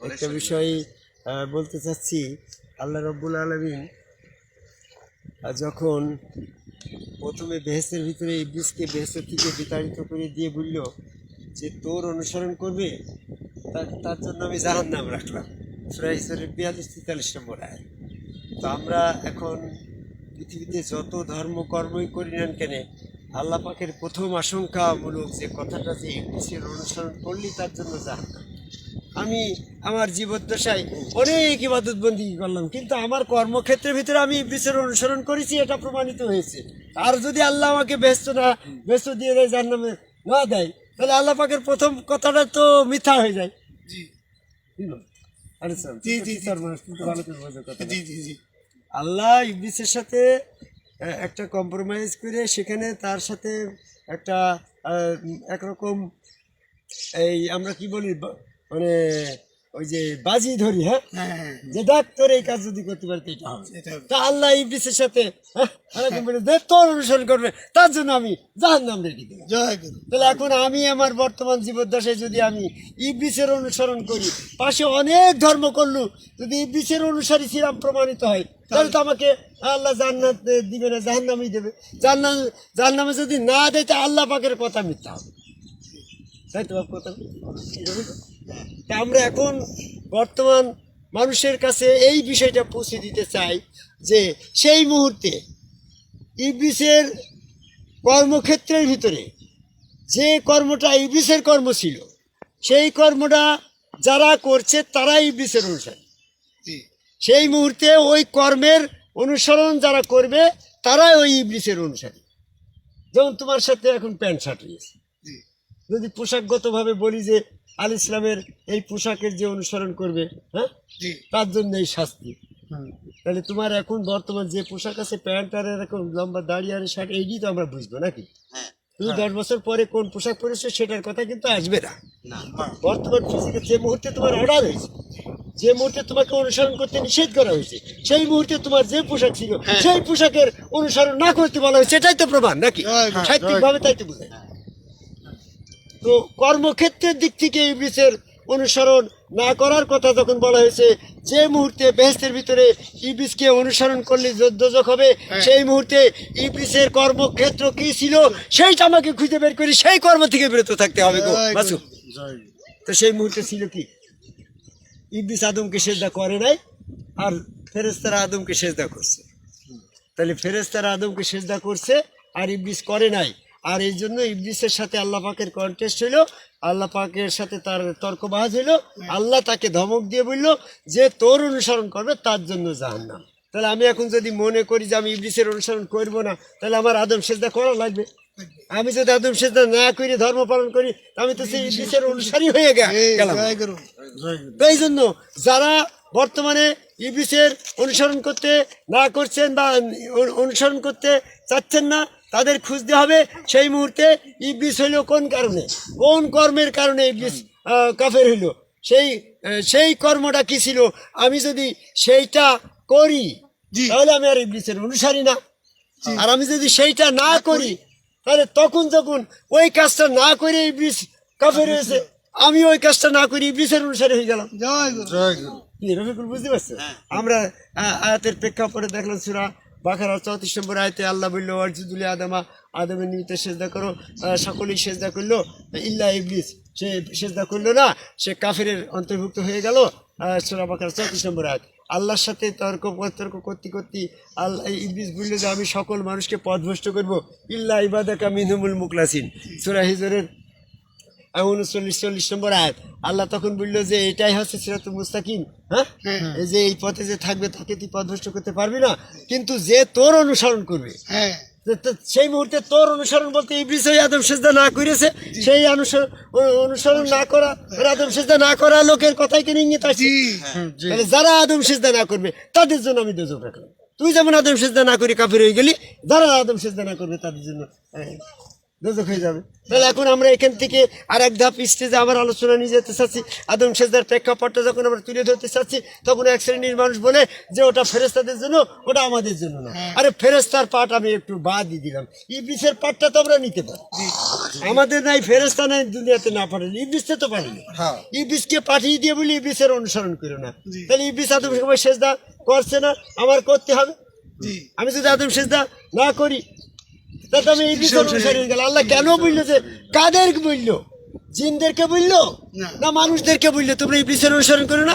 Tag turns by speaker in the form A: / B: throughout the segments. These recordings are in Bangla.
A: একটা বিষয় বলতে চাচ্ছি আল্লাহ রব্বুল আলমিন যখন প্রথমে বেহেসের ভিতরে ইবলিসকে বেহেসের থেকে বিতাড়িত করে দিয়ে বলল যে তোর অনুসরণ করবে? তার তার জন্য আমি জাহান নাম রাখলাম। সুরা বিয়াল্লিশ তেতাল্লিশ নম্বর আয় তো আমরা এখন পৃথিবীতে যত ধর্ম কর্মই করি নেন কেন আল্লাহ পাকের প্রথম আশঙ্কামূলক যে কথাটা যে ইবলিসের অনুসরণ করলি তার জন্য জাহান্নাম। আমি আমার জীবদ্দশায় অনেক ইবাদত বন্দি করলাম কিন্তু আমার কর্মক্ষেত্রের ভিতরে আমি ইবলিসের অনুসরণ করেছি এটা প্রমাণিত হয়েছে। আর যদি আল্লাহ আমাকে ব্যস্ত না ব্যস্ত দিয়ে দেয় যার নামে না দেয় তাহলে আল্লাহ পাকের প্রথম কথাটা তো মিথ্যা হয়ে যায়। আল্লাহ ইবলিসের সাথে একটা কম্প্রোমাইজ করে সেখানে তার সাথে একটা একরকম এই আমরা কি বলি মানে ওই যে বাজি ধরি হ্যাঁ?
B: হ্যাঁ হ্যাঁ
A: যে ডাক্তার এই কাজ যদি করতে পারতে এটা হবে। তা আল্লাহ ইবলিসের সাথে হ্যাঁ, এরকম তোর অনুসরণ করবে। তার জন্য আমি জাহান নাম রেখে দিলাম। তাহলে এখন আমি আমার বর্তমান জীবদ্দশায় যদি আমি ইবলিসের অনুসরণ করি পাশে অনেক ধর্ম করলু যদি ইবলিসের অনুসারী ছিলাম প্রমাণিত হয় তাহলে তো আমাকে আল্লাহ জান্নাত দিবে না জাহান্নামই দেবে। জান্নাত জাহান্নামে যদি না দেয় তা আল্লাহ পাকের কথা মিথ্যা হবে। তাই তো কথা তো? আমরা এখন বর্তমান মানুষের কাছে এই বিষয়টা পৌঁছে দিতে চাই যে সেই মুহূর্তে ইবলিসের কর্মক্ষেত্রের ভিতরে যে কর্মটা ইবলিসের কর্ম ছিল সেই কর্মটা যারা করছে তারাই ইবলিসের অনুসারী। সেই মুহূর্তে ওই কর্মের অনুসরণ যারা করবে তারাই ওই ইবলিসের অনুসারী। যেমন তোমার সাথে এখন প্যান্ট শার্ট রয়েছে। যদি পোশাকগতভাবে বলি যে আল ইসলামের এই পোশাকের যে অনুসরণ করবে হ্যাঁ? তার জন্য এই শাস্তি। তাহলে তোমার এখন বর্তমান যে পোশাক আছে প্যান্ট আর এরকম লম্বা দাড়ি আর শার্ট এইটি তো আমরা বুঝব নাকি?
B: হ্যাঁ।
A: তুমি দশ বছর পরে কোন পোশাক পরেছো সেটার কথা কিন্তু আসবে না। বর্তমান ফিজিকে যে মুহূর্তে তোমার অর্ডার হয়েছে যে মুহূর্তে তোমাকে অনুসরণ করতে নিষেধ করা হয়েছে সেই মুহূর্তে তোমার যে পোশাক ছিল
B: হ্যাঁ।
A: সেই পোশাকের অনুসরণ না করতে বলা হয়েছে এটাই তো প্রমাণ নাকি?
B: জয় গুরু,
A: সাহিত্যিকভাবে তাই তো বোঝায়। তো কর্মক্ষেত্রের দিক থেকে ইবলিসের অনুসরণ না করার কথা যখন বলা হয়েছে যে মুহূর্তে বেহেস্তের ভিতরে ইবলিসকে অনুসরণ করলে যোদ্ধযোগ হবে সেই মুহূর্তে ইবলিসের কর্মক্ষেত্র কি ছিল সেইটা আমাকে খুঁজে বের করে সেই কর্ম থেকে বিরত থাকতে হবে গো। বাসু। তো সেই মুহূর্তে ছিল কি? ইবলিস আদমকে সেজদা করে নাই আর ফেরেস্তারা আদমকে সেজদা করছে। তাহলে ফেরেস্তারা আদমকে সেজদা করছে আর ইবলিস করে নাই। আর এই জন্য ইবলিসের সাথে আল্লাহ পাকের কন্টেস্ট হইল আল্লাহ পাকের সাথে তার তর্কবাজ হইল আল্লাহ তাকে ধমক দিয়ে বলল যে তোর অনুসরণ করবে তার জন্য জাহান্নাম। তাহলে আমি এখন যদি মনে করি যে আমি ইবলিসের অনুসরণ করব না তাহলে আমার আদম সেজদা করা লাগবে। আমি যদি আদম সেজদা না করি ধর্ম পালন করি আমি তো সেই ইবলিসের অনুসারী হয়ে গেলাম। এই জন্য যারা বর্তমানে ইবলিসের অনুসরণ করতে না করছেন বা অনুসরণ করতে চাচ্ছেন না তাদের খুঁজতে হবে সেই মুহূর্তে ইবলিস হইল কোন কারণে? কোন কর্মের কারণে ইবলিস কাফের হইল? সেই সেই কর্মটা কি ছিল? আমি যদি সেইটা করি তাহলে আমি আর ইবলিসের অনুসারী না। আর আমি যদি সেইটা না করি তাহলে তখন যখন ওই কাজটা না করে ইবলিস কাফের হয়েছে আমি ওই কাজটা না করি ইবলিসের অনুসারী হয়ে গেলাম।
B: জয় গুরু। জয় গুরু
A: বুঝতে পারছ? আমরা আ- আয়াতের প্রেক্ষাপটে দেখলাম সুরা বাখারা চৌত্রিশ নম্বর আয়তে আল্লাহ বলল, অর্জুদুল আদামা, আদমের নিমিত্তে সেজদা করো। সকলেই সেজদা করল। ইল্লা ইবলিস, সে সেজদা করল না, সে কাফের অন্তর্ভুক্ত হয়ে গেল। সুরা বাখারা চৌত্রিশ নম্বর আয়াত। আল্লাহর সাথে তর্ক তর্ক করতে করতে আল্লাহ ইবলিস বলল যে, আমি সকল মানুষকে পথভ্রষ্ট করব। ইল্লা ইবাদাকা মিনহুমুল মুকলাসিন সুরা হিজরের উনচল্লিশ চল্লিশ নম্বর আয়াত। আল্লাহ তখন বলল যে এটাই হচ্ছে সিরাতুল মুস্তাকিম। হ্যাঁ? যে এই পথে যে থাকবে তাকে তুই করতে পারবি না। কিন্তু যে তোর অনুসরণ করবে
B: হ্যাঁ।
A: সেই মুহূর্তে তোর অনুসরণ বলতে ইবলিস ওই আদম সেজদা না করেছে সেই অনুসরণ অনুসরণ না করা আদম সেজদা না করা লোকের কথাই কেন ইঙ্গিত আছে তাহলে যারা আদম সেজদা না করবে তাদের জন্য আমি দোজক রাখলাম। তুই যেমন আদম সেজদা না করি কাফের হয়ে গেলি যারা আদম সেজদা না করবে তাদের জন্য দোজক হয়ে যাবে। তাহলে এখন আমরা এখান থেকে আর এক ধাপ স্টেজে আমার আলোচনা নিয়ে যেতে চাচ্ছি। আদম সেজদার প্রেক্ষাপটটা যখন আমরা তুলে ধরতে চাচ্ছি তখন এক শ্রেণির মানুষ বলে যে ওটা ফেরেস্তাদের জন্য ওটা আমাদের জন্য না। আরে ফেরেস্তার পাট আমি একটু বাদই দিলাম। ইবলিসের পাটটা তো আমরা নিতে পারি। আমাদের নাই ফেরেস্তা নাই দুনিয়াতে না পারেনি ইবলিসকে তো পারেনি
B: হ্যাঁ।
A: ইবিসকে পাঠিয়ে দিয়ে বলি ইবিসের অনুসরণ করো না। তাহলে ইবিস আদম সবাই সেজদা করছে না আমার করতে হবে? আমি যদি আদম সেজদা না করি আমি গেল আল্লাহ কেন বলল যে কাদের বলল? জিনদেরকে বলল? না। মানুষদেরকে বলল? তোমরা ইবলিসের অনুসরণ করো না?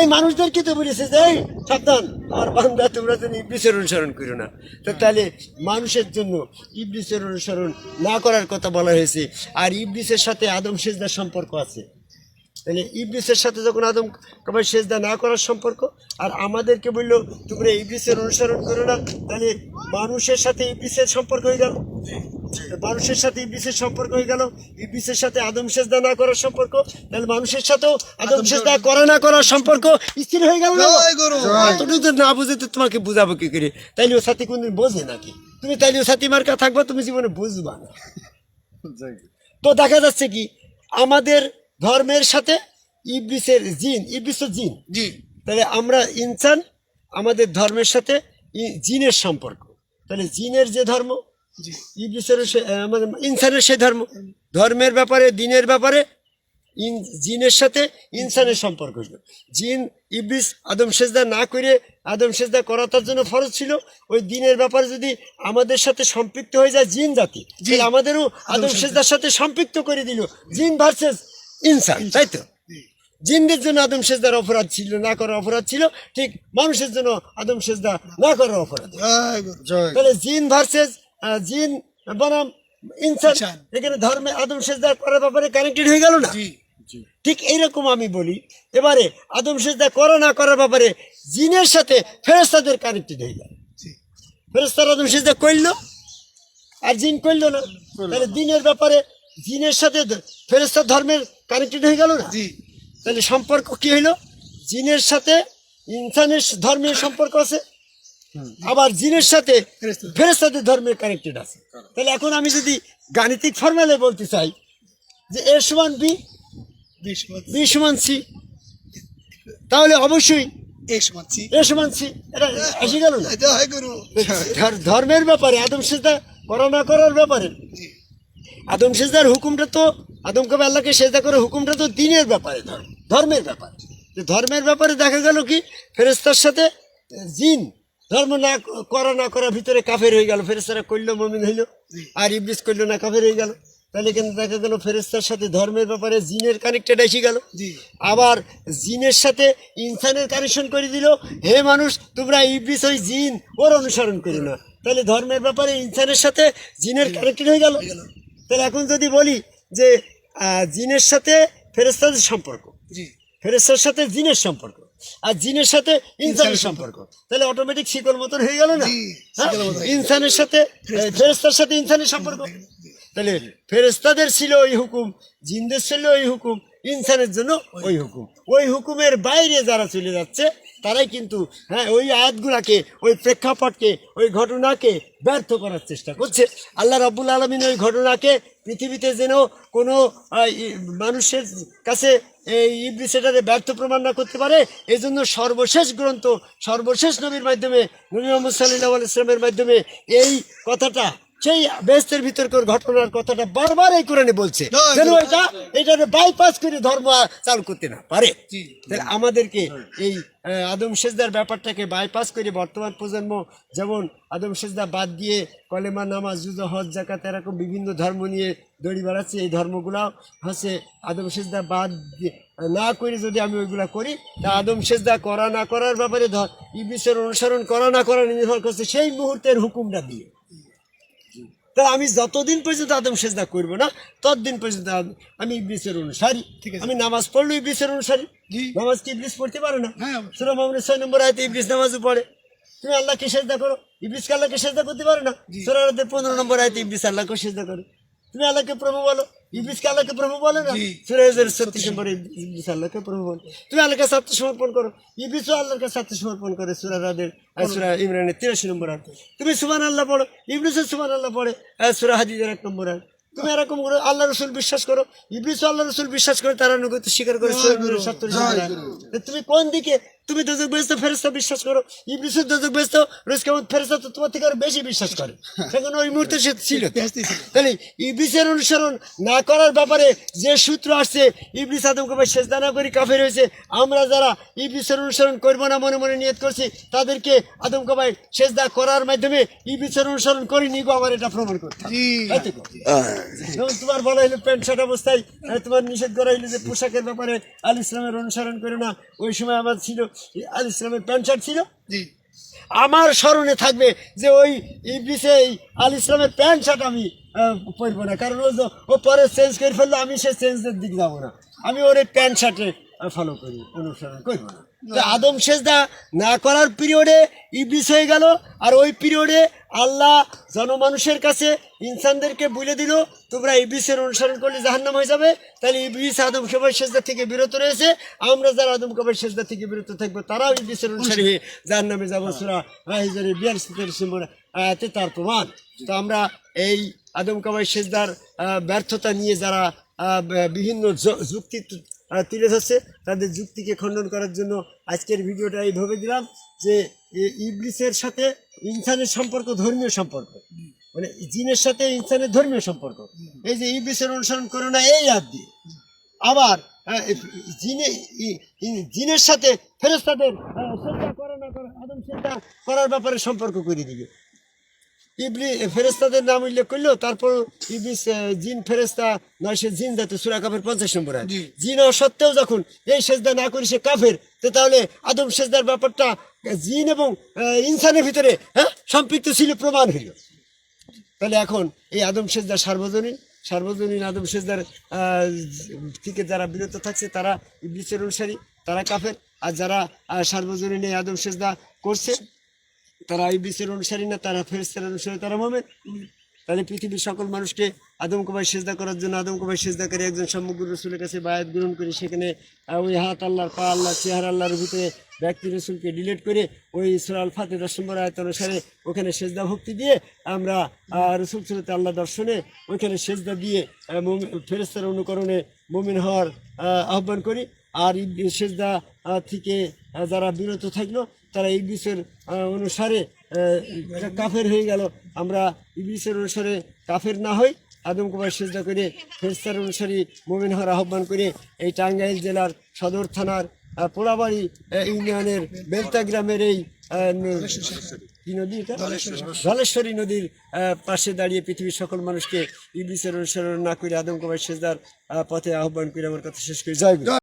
A: এই মানুষদেরকে তো বলেছে যে সাবধান। আর বান্দা তোমরা যেন ইবলিসের অনুসরণ করো না। তো তাহলে মানুষের জন্য ইবলিসের অনুসরণ না করার কথা বলা হয়েছে। আর ইবলিসের সাথে আদম সেজদার সম্পর্ক আছে। তাহলে ইবলিসের সাথে যখন আদম কবার সেজদা না করার সম্পর্ক আর আমাদেরকে বলল তোমরা ইবলিসের অনুসরণ করো না তাহলে মানুষের সাথে ইবলিসের সম্পর্ক হয়ে গেল। মানুষের সাথে ইবলিসের সম্পর্ক হয়ে গেল ইবলিসের সাথে আদম সেজদা না করার সম্পর্ক তাহলে মানুষের সাথেও আদম সেজদা করা না করার সম্পর্ক স্থির হয়ে গেল না? এতটুকু না বুঝে তো তোমাকে বুঝাবো কি করে? তাইলে ও সাথী কোনদিন বোঝে নাকি? তুমি তাইলে ও সাথী মার্কা থাকবা তুমি জীবনে বুঝবা না। তো দেখা যাচ্ছে কি আমাদের ধর্মের সাথে ইবলিসের জিন ইবলিস তো জিন।
C: জি।
A: তাহলে আমরা ইনসান আমাদের ধর্মের সাথে জিনের সম্পর্ক। তাহলে জিনের যে ধর্ম সে আমাদের ইনসানের সেই ধর্ম। ধর্মের ব্যাপারে দিনের ব্যাপারে ইন জিনের সাথে ইনসানের সম্পর্ক ছিল। জিন ইবলিস আদম সেজদা না করে আদম সেজদা করা তার জন্য ফরজ ছিল। ওই দিনের ব্যাপারে যদি আমাদের সাথে সম্পৃক্ত হয়ে যায় জিন জাতি আমাদেরও আদম সেজদার সাথে সম্পৃক্ত করে দিল। জিন ভার্সেস ইনসান তাই তো? জিনদের জন্য আদম সেজদার অপরাধ ছিল না করার অপরাধ ছিল ঠিক মানুষের জন্য আদম সেজদা না করার অপরাধ তাহলে জিন ভার্সেস জিন বনাম ইনসান। এখানে ধর্মে আদম সেজদা করার ব্যাপারে কানেক্টেড হয়ে গেল না? ঠিক এইরকম আমি বলি এবারে আদম সেজদা করা না করার ব্যাপারে জিনের সাথে ফেরেস্তাদের কানেক্টেড হয়ে গেল। ফেরেস্তার আদম সেজদা করল আর জিন করল না। তাহলে দিনের ব্যাপারে জিনের সাথে ফেরেস্তার ধর্মের কানেক্টেড হয়ে গেল না?
C: জি।
A: তাহলে সম্পর্ক কি হইল? জিনের সাথে ইনসানের ধর্মের সম্পর্ক আছে আবার জিনের সাথে। ফেরেস্তাদের ধর্মের কানেক্টেড আছে। তাহলে এখন আমি যদি গাণিতিক ফর্মালে বলতে চাই যে এ সমান বি বি সমান সি। তাহলে অবশ্যই ধর্মের ব্যাপারে আদম সেজদা করা না করার ব্যাপারে। আদম সেজদার হুকুমটা তো আদম কবে আল্লাহকে সেজদা করে হুকুমটা তো দিনের ব্যাপারে ধর্ম ধর্মের ব্যাপারে। তো ধর্মের ব্যাপারে দেখা গেল কি ফেরেস্তার সাথে জিন ধর্ম না করা না করার ভিতরে কাফের হয়ে গেল। ফেরেস্তারা করল মমিন হইল। আর ইবলিস করল না কাফের হয়ে গেল। তাহলে কিন্তু দেখা গেল ফেরেস্তার সাথে ধর্মের ব্যাপারে জিনের কানেক্টেড এসে গেল। আবার জিনের সাথে ইনসানের কানেকশন করে দিল। হে মানুষ তোমরা ইবলিস ওই জিন ওর অনুসরণ করো না তাহলে ধর্মের ব্যাপারে ইনসানের সাথে জিনের কানেক্টেড হয়ে গেল। তাহলে এখন যদি বলি যে জিনের সাথে ফেরেস্তাদের সম্পর্ক। ফেরেস্তার সাথে জিনের সম্পর্ক। আর জিনের সাথে ইনসানের সম্পর্ক। তাহলে অটোমেটিক শিকল মতন হয়ে গেল না? হ্যাঁ? ইনসানের সাথে ফেরেস্তার সাথে ইনসানের সম্পর্ক। তাহলে ফেরেস্তাদের ছিল ওই হুকুম জিনদের ছিল ওই হুকুম ইনসানের জন্য ওই হুকুম। ওই হুকুমের বাইরে যারা চলে যাচ্ছে তারাই কিন্তু হ্যাঁ ওই আয়াতগুলাকে ওই প্রেক্ষাপটকে ওই ঘটনাকে ব্যর্থ করার চেষ্টা করছে। আল্লাহ রাব্বুল আলমিন ওই ঘটনাকে পৃথিবীতে যেন কোনো মানুষের কাছে এই ইবলিস ব্যর্থ প্রমাণ না করতে পারে এই জন্য সর্বশেষ গ্রন্থ, সর্বশেষ নবীর মাধ্যমে, নবী মোহাম্মদ সাল্লাহ ইসলামের মাধ্যমে এই কথাটা সেই বেস্তের ভিতরকার ঘটনার কথাটা বারবার এই কোরআনে বলছে। যেন এটা বাইপাস করে ধর্ম চালু করতে না পারে। তাহলে আমাদেরকে এই আদম সেজদার ব্যাপারটাকে বাইপাস করে বর্তমান প্রজন্ম যেমন আদম সেজদা বাদ দিয়ে কলেমা নামাজ জুজো হজ জাকাত এরকম বিভিন্ন ধর্ম নিয়ে দড়ি বেড়াচ্ছে এই ধর্মগুলো হচ্ছে আদম সেজদা বাদ না করে যদি আমি ওইগুলা করি তা আদম সেজদা করা না করার ব্যাপারে ধর ইবিসের অনুসরণ করা না করা নির্ভর করছে সেই মুহূর্তের হুকুমটা দিয়ে। তাহলে আমি যতদিন পর্যন্ত আদম সেজদা করব না ততদিন পর্যন্ত আমি- ইবলিসের অনুসারী।
C: ঠিক আছে।
A: আমি নামাজ পড়ল ইবলিসের অনুসারী। নামাজ কি ইবলিস পড়তে পারে না?
C: হ্যাঁ।
A: সুরা মামুনের ছয় নম্বর আয়তে ইবলিস নামাজও পড়ে। তুমি আল্লাহকে সেজদা করো। ইবলিসকে আল্লাহকে সেজদা করতে পারে না? সুরা পনেরো নম্বর আয়তে ইবলিস আল্লাহকে সেজদা করে। তুমি আল্লাহকে প্রভু বলো ইবলিসকে আল্লাহকে প্রভু বলে না?
C: জি।
A: সুরা ছত্রিশ নম্বর ইবলিস আল্লাহকে প্রভু বলে। তুমি আল্লাহকে সাথে সমর্পণ করো। ইবলিসও আল্লাহকে কাছে আত্মসমর্পণ করে সুরা রাদের আর সুরা ইমরানের তিরাশি নম্বর আয়তে। তুমি সুমান আল্লাহ পড়ো ইবলিসও সুমান আল্লাহ পড়ে আর সুরা হাদিদের এক নম্বর আয় তুমি এরকম করো আল্লাহ রসুল বিশ্বাস করো ইবলিসও আল্লাহ রসুল বিশ্বাস করে তারা অনুগত স্বীকার করে সূরা নূরের 47 নম্বর আয়াত। তো তুমি কোন দিকে তুমি দোজক বেস্ত ফেরস্তা বিশ্বাস করো। ইবলিসের দোজক বেস্ত রোজ কেমন ফেরস্তা তো তোমার থেকে আরও বেশি বিশ্বাস করে। সেখানে ওই মুহূর্তে সে ছিল। তাহলে ইবলিসের অনুসরণ না করার ব্যাপারে যে সূত্র আসছে ইবলিস আদমকে ভাই সেজদা না করি কাফের হয়েছে আমরা যারা ইবলিসের অনুসরণ করব না মনে মনে নিয়ত করছি তাদেরকে আদমকে ভাই সেজদা করার মাধ্যমে ইবলিসের অনুসরণ করিনি গো আমার এটা প্রমাণ করতে তোমার বলা হলো প্যান্ট শার্ট অবস্থায় তোমার নিষেধ করা হইল যে পোশাকের ব্যাপারে আল ইসলামের অনুসরণ করে না। ওই সময় আমার ছিল আল ইসলামের প্যান্ট শার্ট ছিল?
C: জি।
A: আমার স্মরণে থাকবে যে ওই ইবলিসে আল ইসলামের প্যান্ট শার্ট আমি পরবো না। কারণ ও পরে চেঞ্জ করে ফেললে আমি সে চেঞ্জের দিক যাব না। আমি ওর প্যান্ট শার্টে ফলো করি, অনুসরণ করব না। তো আদম সেজদা না করার পিরিয়ডে ইবলিস হয়ে গেল, আর ওই পিরিয়ডে আল্লাহ জনমানুষের কাছে ইনসানদেরকে বলে দিল, তোমরা ইবলিসের অনুসরণ করলে জাহান্নাম হয়ে যাবে। তাহলে ইবলিস আদম সবাই সেজদা থেকে বিরত রয়েছে, আমরা যারা আদম কবাই সেজদা থেকে বিরত থাকব, তারাও ইবলিসের অনুসারী হয়ে জাহান্নামে যাব। সুরা হাইজারি বিয়াল্লিশ নম্বর আয়াতে তার প্রমাণ। তো আমরা এই আদম কাবাই সেজদার ব্যর্থতা নিয়ে যারা বিভিন্ন যুক্তি তুলে ধরছে। তাদের যুক্তিকে খণ্ডন করার জন্য আজকের ভিডিওটা এইভাবে দিলাম যে ইবলিসের সাথে ইনসানের সম্পর্ক, ধর্মীয় সম্পর্ক। মানে জিনের সাথে ইনসানের ধর্মীয় সম্পর্ক। এই যে ইবলিসের অনুসরণ করো না, এই হাত দিয়ে। আবার জিনে, ই- ই- জিনের সাথে ফেরেস্তাদের শ্রদ্ধা করে না করে, আদম শ্রদ্ধা করার ব্যাপারে সম্পর্ক করে দিবে। ইবলি ফেরেস্তাদের নাম উল্লেখ করল তারপর ইবলিস জিন ফেরেস্তা নয় সে জিন যাতে সুরা কাফের পঞ্চাশ নম্বর। জিন হওয়া সত্ত্বেও যখন এই সেজদা না করি সে কাফের তো তাহলে আদম সেজদার ব্যাপারটা জিন এবং ইনসানের ভিতরে হ্যাঁ সম্পৃক্ত ছিল প্রমাণ হইল তাহলে এখন এই আদম সেজদা সার্বজনীন সার্বজনীন আদম সেজদার থেকে যারা বিরত থাকছে তারা ইবলিসের অনুসারী তারা কাফের আর যারা সার্বজনীন এই আদম সেজদা করছে তারা ইবলিসের অনুসারী না, তারা ফেরেস্তার অনুসারী, তারা মোমেন। তাহলে পৃথিবীর সকল মানুষকে আদম কবাই সেজদা করার জন্য আদম কবাই সেজদা করে একজন সমগ্র রসুলের কাছে বায়াত গ্রহণ করে, সেখানে ওই হাত আল্লাহর, পা আল্লাহ চেহারা আল্লাহর ভিতরে ব্যক্তি রসুলকে ডিলিট করে ওই সুরাল ফাতে দশ নম্বর আয়ত অনুসারে ওখানে সেজদা ভক্তি দিয়ে আমরা রসুল সুরতে আল্লাহ দর্শনে ওইখানে সেজদা দিয়ে ফেরেস্তার অনুকরণে মুমিন হওয়ার আহ্বান করি। আর সেজদা থেকে যারা বিরত থাকল তারা ইবলিসের অনুসারে কাফের হয়ে গেল। আমরা ইবলিসের অনুসারে কাফের না হই আদম কুমার সেজদা করে ফেরস্তার অনুসারী মোমিন হওয়ার আহ্বান করে এই টাঙ্গাইল জেলার সদর থানার পোড়াবাড়ি ইউনিয়নের বেলতা গ্রামের এই কি নদী এটা? ধলেশ্বরী। নদীর পাশে দাঁড়িয়ে পৃথিবীর সকল মানুষকে ইবলিসের অনুসরণ না করে আদম কুমার সেজদার পথে আহ্বান করে আমার কথা শেষ করে। জয়।